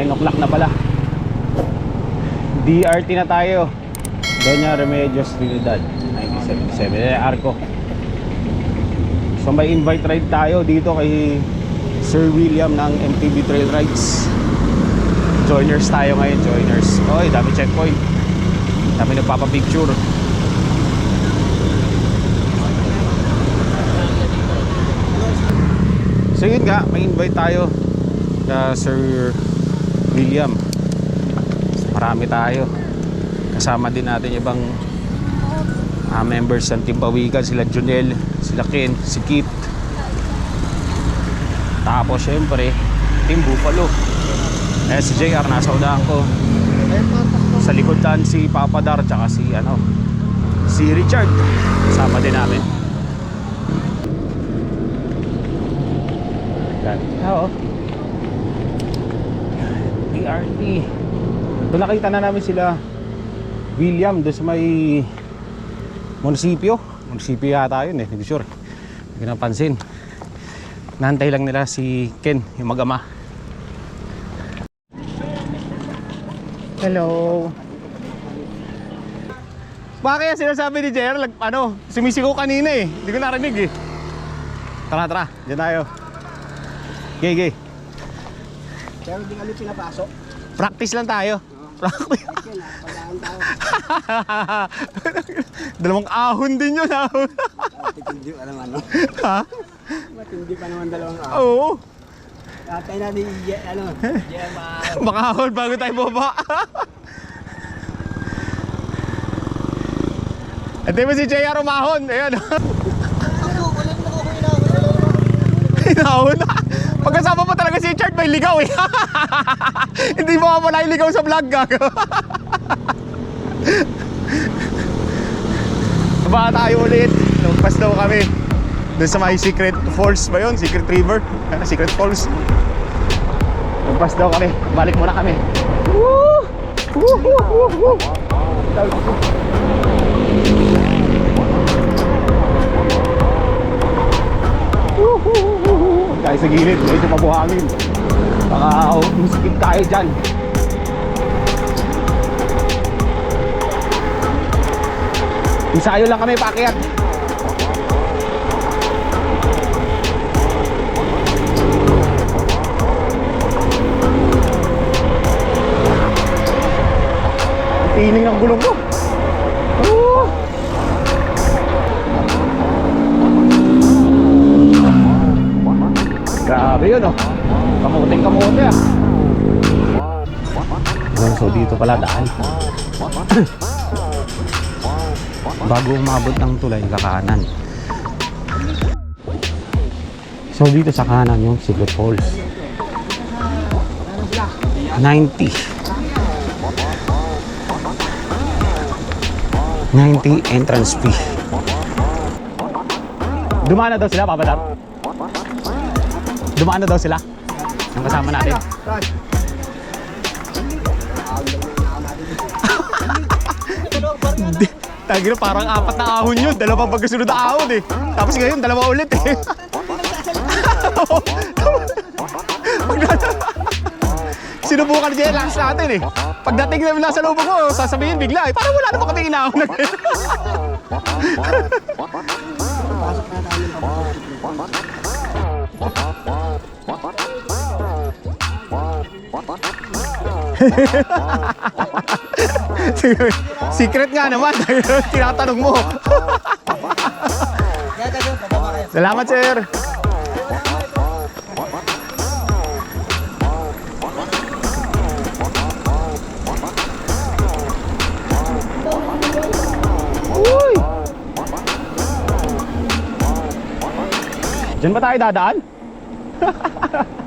9 o'clock na pala. DRT na tayo. Doña Remedios Trinidad 1977 eh, Arco. So may invite ride tayo dito kay Sir William ng MTB Trail Rides. Joiners tayo ngayon, joiners. Oy, dami checkpoint. Dami nagpapapicture. So yun nga, may invite tayo ka Sir William. Marami tayo. Kasama din natin ibang ah, members ng Team Pawikan, sila Junel, sila Ken, si Kit. Tapos syempre, Team Buffalo. Eh si JR nasa unahan ko. Sa likodan si Papa Dar tsaka si ano si Richard. Kasama din namin. Yan. DRT. Doon nakita na namin sila William doon sa may munisipyo. Munisipyo yata yun eh. Hindi sure. Hindi napansin. Nantay lang nila si Ken, yung mag-ama. Hello. Bakit yan sinasabi ni JR? Lag, ano, sumisigaw kanina eh. Hindi ko narinig eh. Tara, tara. Diyan tayo. Gay, gay. Pero hindi kami pinapasok. Practice lang tayo. Practice. Na. Dalawang ahon din yun, ahon. Matitindi pa naman, no? ha? Matindi pa naman dalawang araw. Oo. Tatay natin, i- ano, Gemma. Baka ahon bago tayo baba. Ito mo si JR umahon. Ayan. Hinahon na. Pagkasama mo talaga si Chart, may ligaw eh. Hindi mo ka pala yung ligaw sa vlog gag. Baba tayo ulit. Lumpas daw kami. Doon sa may Secret Falls ba yun? Secret River? Ah, Secret Falls. Lumpas daw kami. Balik muna kami. Woo! Woo! Woo! Woo! Woo! Tayo sa gilid, medyo mabuhangin. Baka musikip tayo dyan. Ensayo lang kami paakyat. Tining ng gulong ko. Oh! Grabe yun oh. Kamuting kamote ah. Ayun, so dito pala daan. Bago umabot ng tulay, kakanan. So dito sa kanan yung Secret Falls. 90. 90 entrance fee. Dumana daw sila, Papa Dar? Dumaan na daw sila. Yung kasama natin. Hindi. Tagi na parang apat na ahon yun. Dalawa pang pagkasunod na ahon eh. Tapos ngayon, dalawa ulit eh. Sinubukan niya yung last natin eh. Pagdating namin nasa loob ko, sasabihin bigla eh. Parang wala naman kami inahon na ganyan. Secret nga naman. Tinatanong mo. Salamat, sir. Diyan ba tayo dadaan?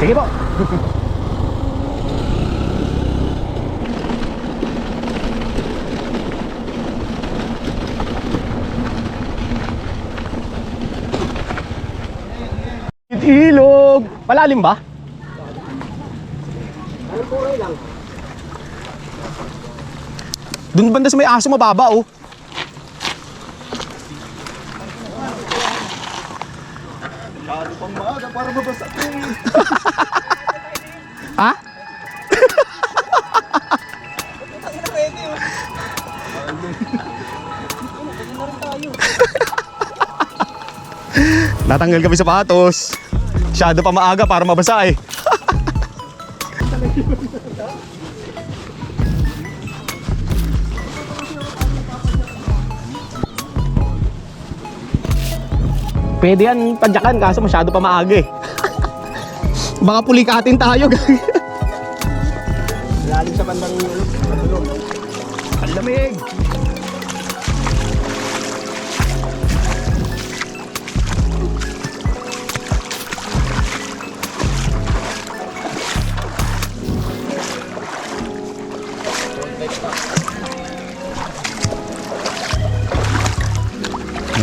Sige po. Ilog. Malalim ba? Doon banda sa may aso mababa oh. Lalo pang maaga para mabasa. Ha? Natanggal kami sapatos. Masyado pa maaga para mabasa eh. Pwede yan padyakan kaso masyado pa maaga eh. Baka pulikatin tayo. Lalim sa bandang. Matulog. Ang lamig.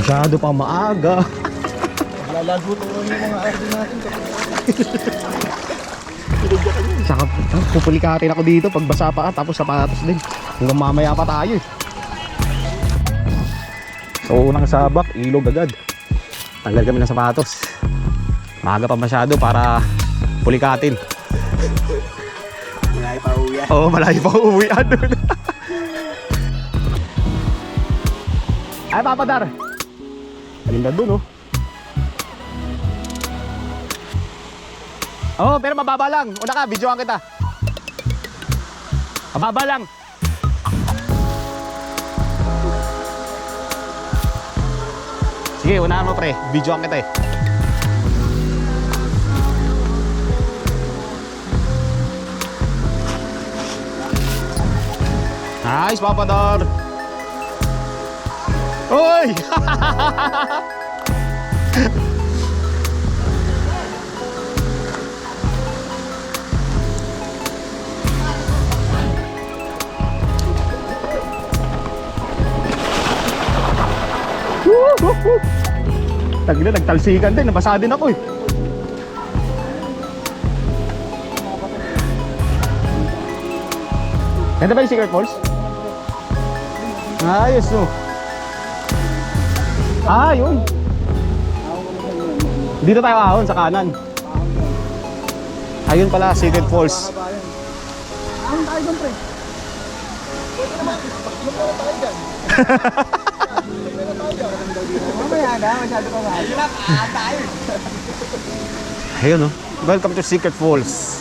Masyado pa maaga. Lalago to yung mga RD natin. Saka pupulikatin ako dito pag basa pa ka, tapos sapatos din. Hanggang mamaya pa tayo eh. So unang sabak, ilog agad. Tanggal kami ng sapatos. Maaga pa masyado para pulikatin. Malayo pa uwi. Oo, oh, malayo pa uuwian doon. Ay, papadar. Ganda doon, oh. Oh, pero mababa lang. Una ka, videoan kita. Mababa lang. Sige, unahan mo pre. Videoan kita eh. Nice, Papador. Uy! Tagli, nagtalsikan din. Nabasa din ako eh. Ganda ba yung Secret Falls? Ayos no. Ah, yun. Dito tayo ahon sa kanan. Ayun pala, Secret Falls. Ano tayo doon, pre? Mamaya na, masyado pa mahal. Ayun no. Welcome to Secret Falls.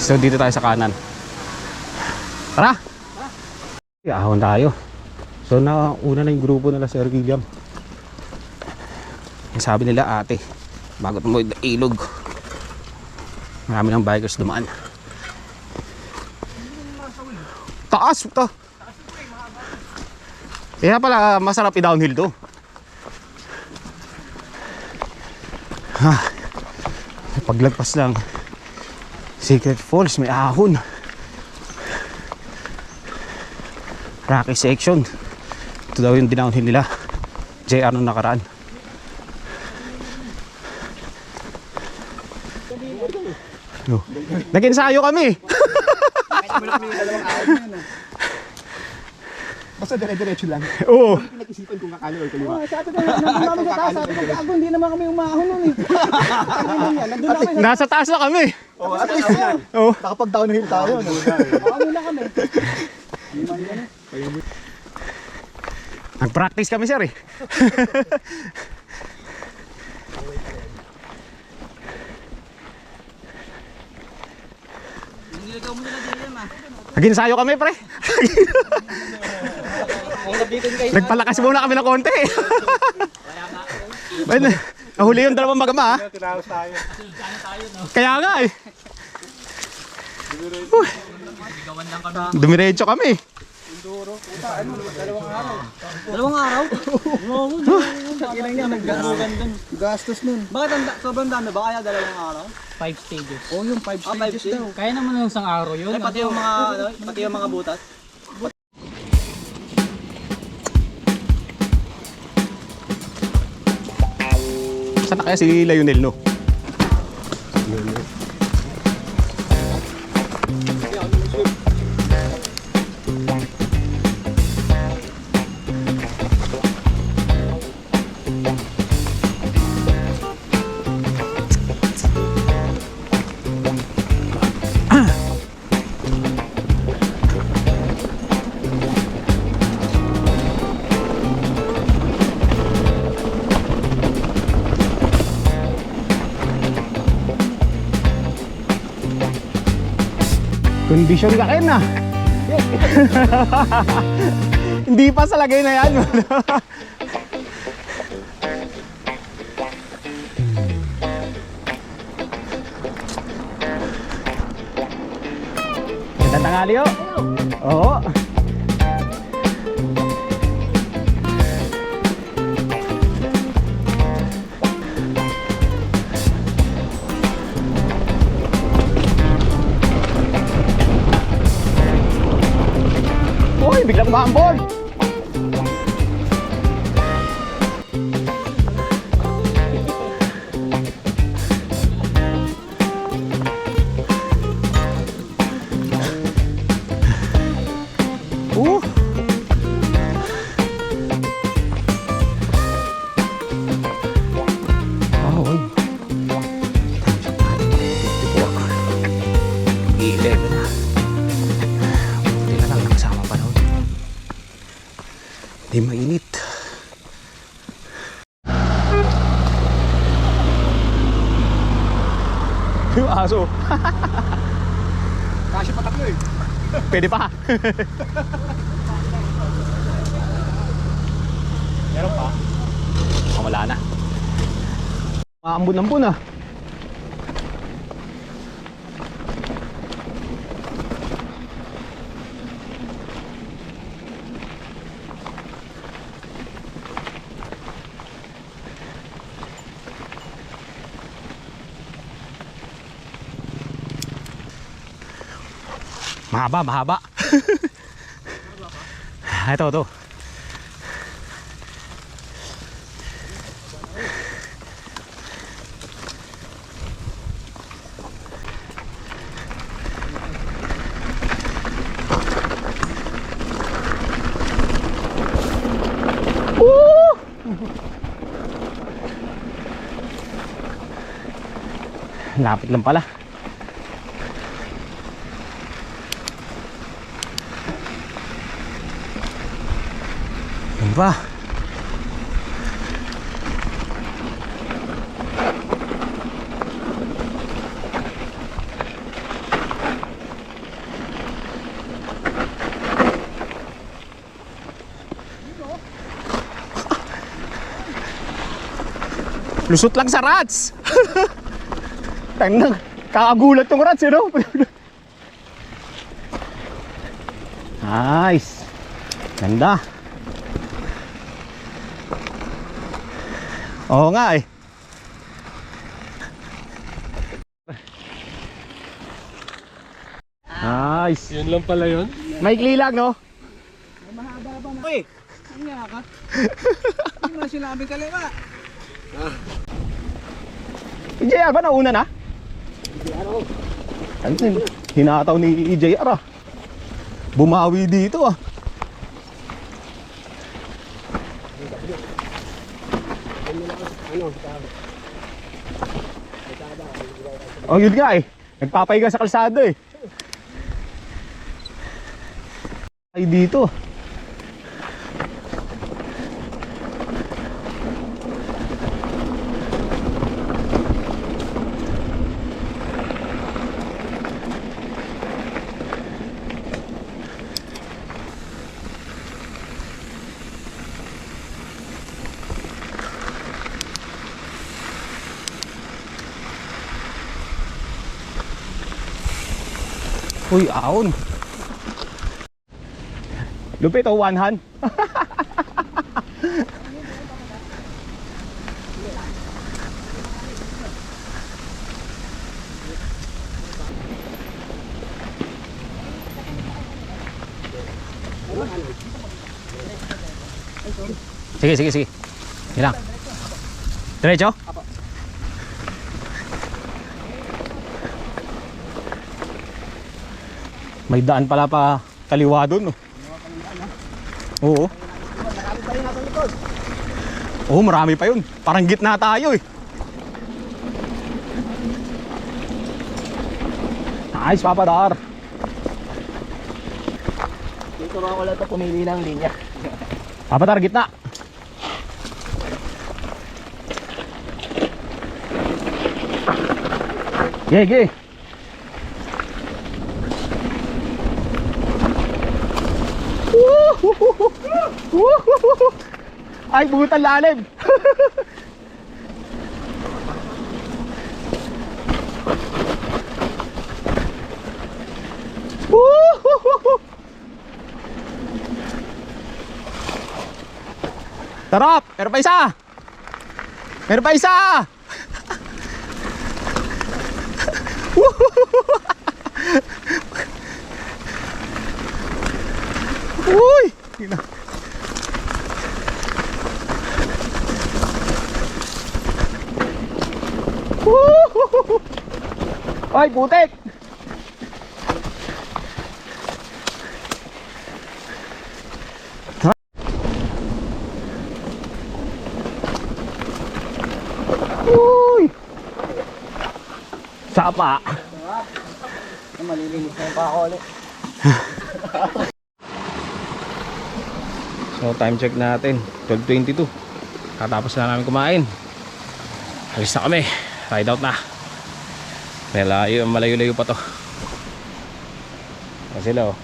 So dito tayo sa kanan. Tara! Ahon tayo. So nauna na yung grupo nila Sir William. Ang sabi nila ate, bago na ilog. Marami ng bikers dumaan. Taas! Ito! Kaya pala masarap i-downhill to. Ha, paglagpas lang Secret Falls, may ahon. Rocky section. Ito daw yung dinownhill nila. JR nung nakaraan. Oh. Nag-ensayo kami. Basta dire-diretso lang. Oo. Pinag-isipan kung kakali or kaliwa. Oh, sabi ko, nandun kami sa taas. Sabi ko, gago, hindi naman kami umahon nun eh. Nun yan? Nandun na kami. Nasa taas na kami. Oh, at least yan. Nakapag-downhill tayo. no? Oo, muna kami. Nag-practice kami sir eh. Nag-ensayo kami pre. Nagpalakas muna kami ng konti. Ayun, nahuli yung dalawang magama ha. Kaya nga eh. Dumiretso kami. Dalawang araw? Oo, Ilang niya, naggarugan dun. Gastos nun. Bakit ang da- sobrang dami ba? Kaya dalawang araw? Five stages. Oh, yung 5 Ah, five stages daw. Kaya naman ng isang araw yun. Ay, pati yung mga, ano, pati yung mga butas. Saan na kaya si Lionel no? Kondisyon ka rin ah. Hindi pa sa lagay na yan. Gandang tangali oh. Oo. Uy, Yung aso. Kasi patatlo eh. Pwede pa. Meron pa? Oh, wala na. Maambun-ambun ah. Mahaba, mahaba. ito, ito. Lapit lang pala. Pa. Lusot lang sa rats. Tangina, kakagulat tong rats, you know? nice. Ganda. Oo nga eh. Nice. Yun lang pala yun. Maikli lang, no? Uy! Ang nga ka. Hindi mo na sinabi kaliwa. EJR ba nauna na? Ano yun? Hinataw ni EJR ah. Bumawi dito ah. Oh, yun nga eh. Nagpapahiga sa kalsada eh. Ay dito. Uy, aon. Lupit o one hand. Sige, sige, sige. Yan lang. Diretso? May daan pala pa kaliwa doon. Oh. Oo. Oo, marami pa yun. Parang gitna tayo eh. Nice, Papa Dar. Dito nga wala ito pumili ng linya. Papa Dar, gitna. Ge, ge. Woohoo! Ay, buhutan lalim. Woohoo! Tarap! Meron pa isa! Meron pa isa! Uy! Ay, putek! Uy! Sapa! Malilinis na pa ako ulit. So time check natin. 12.22 Katapos na namin kumain. Alis na kami. Ride out na. Malayo, malayo-layo pa to. Ayan sila oh.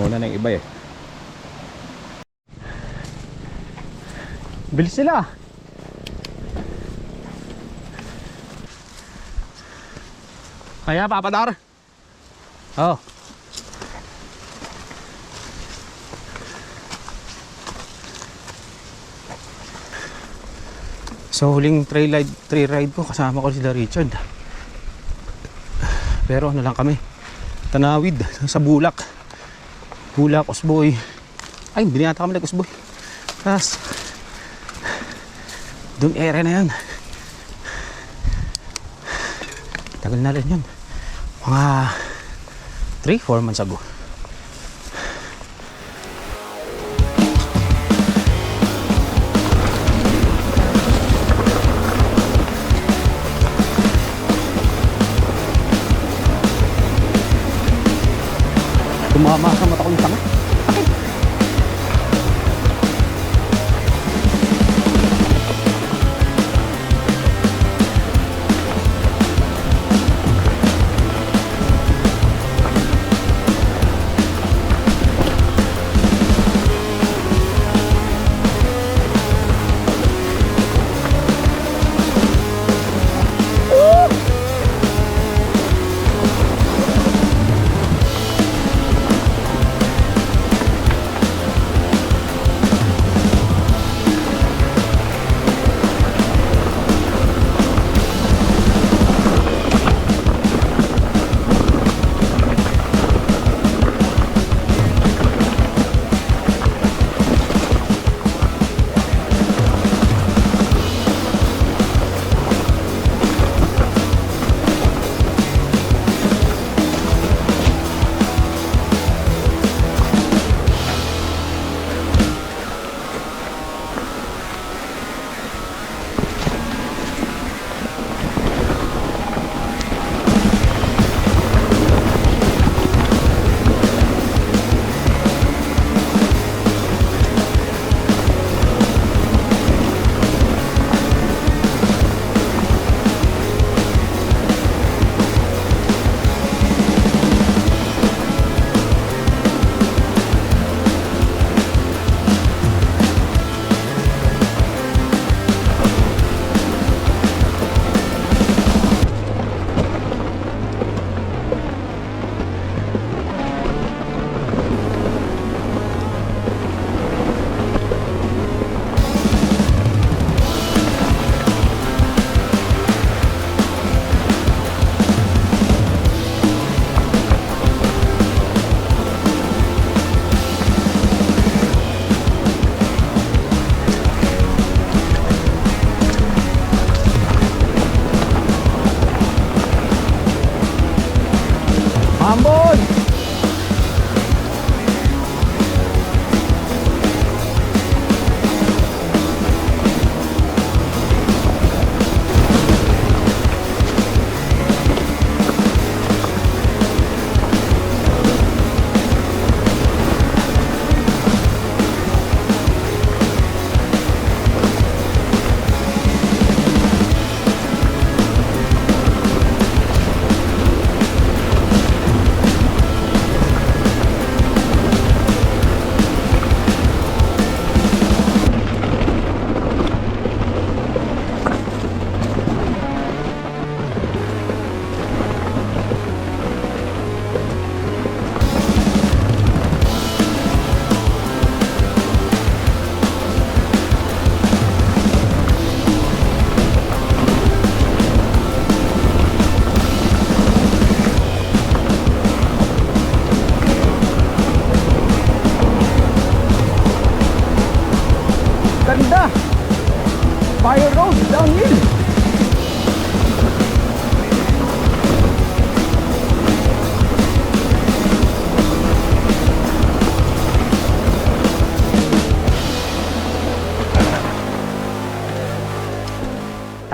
Una na yung iba eh. Bilis sila. Kaya papadar? Oh So huling trail ride, trail ride ko kasama ko sila Richard. Pero ano lang kami. Tanawid sa Bulak. Bulak, Osboy. Ay, hindi yata kami nag-Osboy. Tapos, doon area na yan. Tagal na rin yun. Mga 3-4 months ago.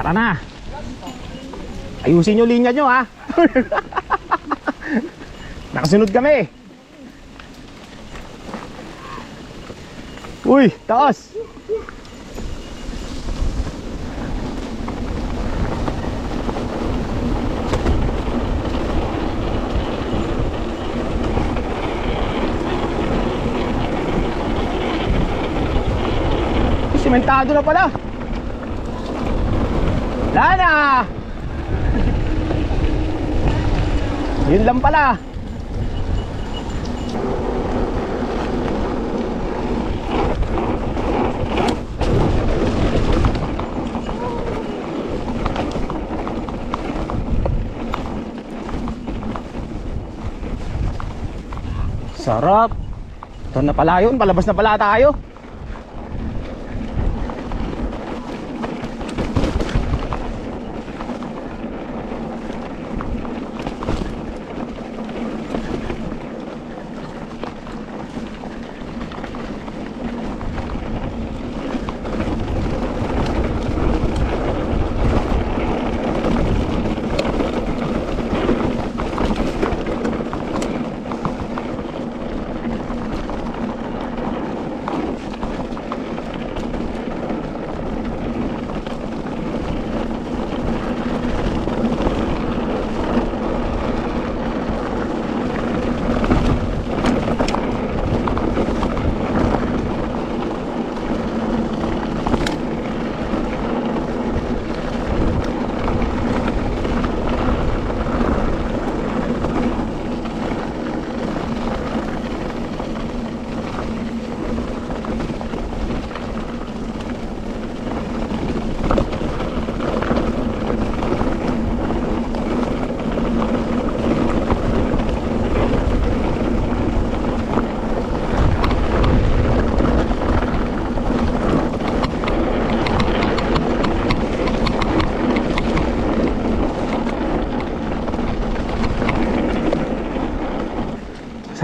Tara na. Ayusin nyo linya nyo ha. Nakasunod kami. Uy, taas. Simentado na pala. Lana! Yun lang pala. Sarap. Ito na pala yun. Palabas na pala tayo.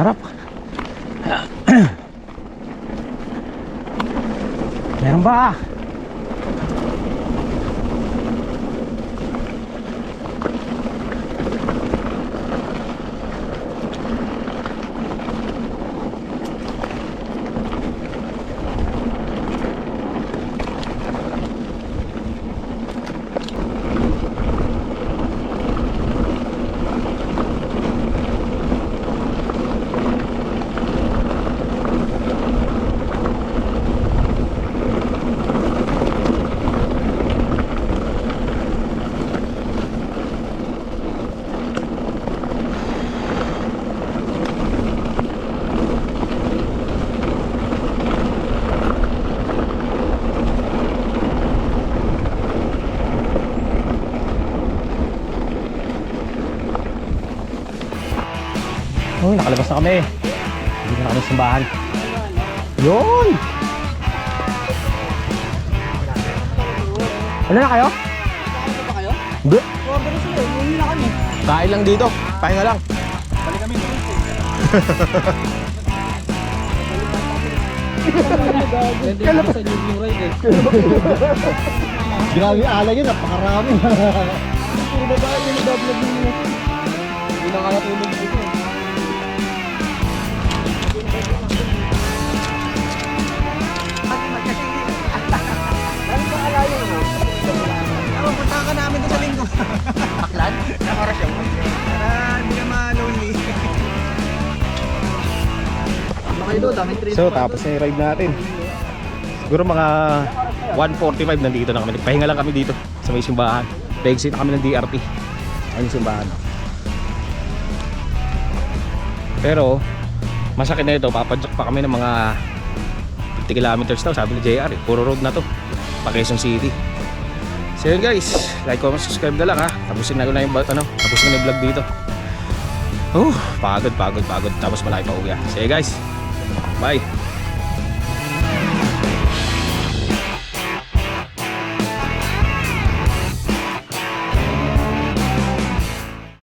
Sarap. Meron ba? Uy, nakalabas na kami. Hindi na kami simbahan. Yun! Ano na kayo? Hindi. Kami. Kain lang dito. Pahinga lang. Ganda yung sa new new ride eh. Grabe alay yun, napakarami. Puro babae yung nag-vlog mo. Hindi na kaya Baklan? Nakaras yung Para hindi ka ma-lonely. Ano? Daming trail. So, tapos na yung ride natin. Siguro mga 1.45 nandito na kami. Nagpahinga lang kami dito sa may simbahan. Pa-exit na kami ng DRT. Ayun yung simbahan. Pero, masakit na ito. Papadyak pa kami ng mga 50 kilometers daw. Sabi ni JR, eh. puro road na to. Pa Quezon City. So yun guys, like, comment, subscribe na lang ha. Tapusin na ko na yung, ano, tapusin na yung vlog dito. Oh, pagod, pagod, pagod. Tapos malaki pa uwi. ah. Sige guys, bye.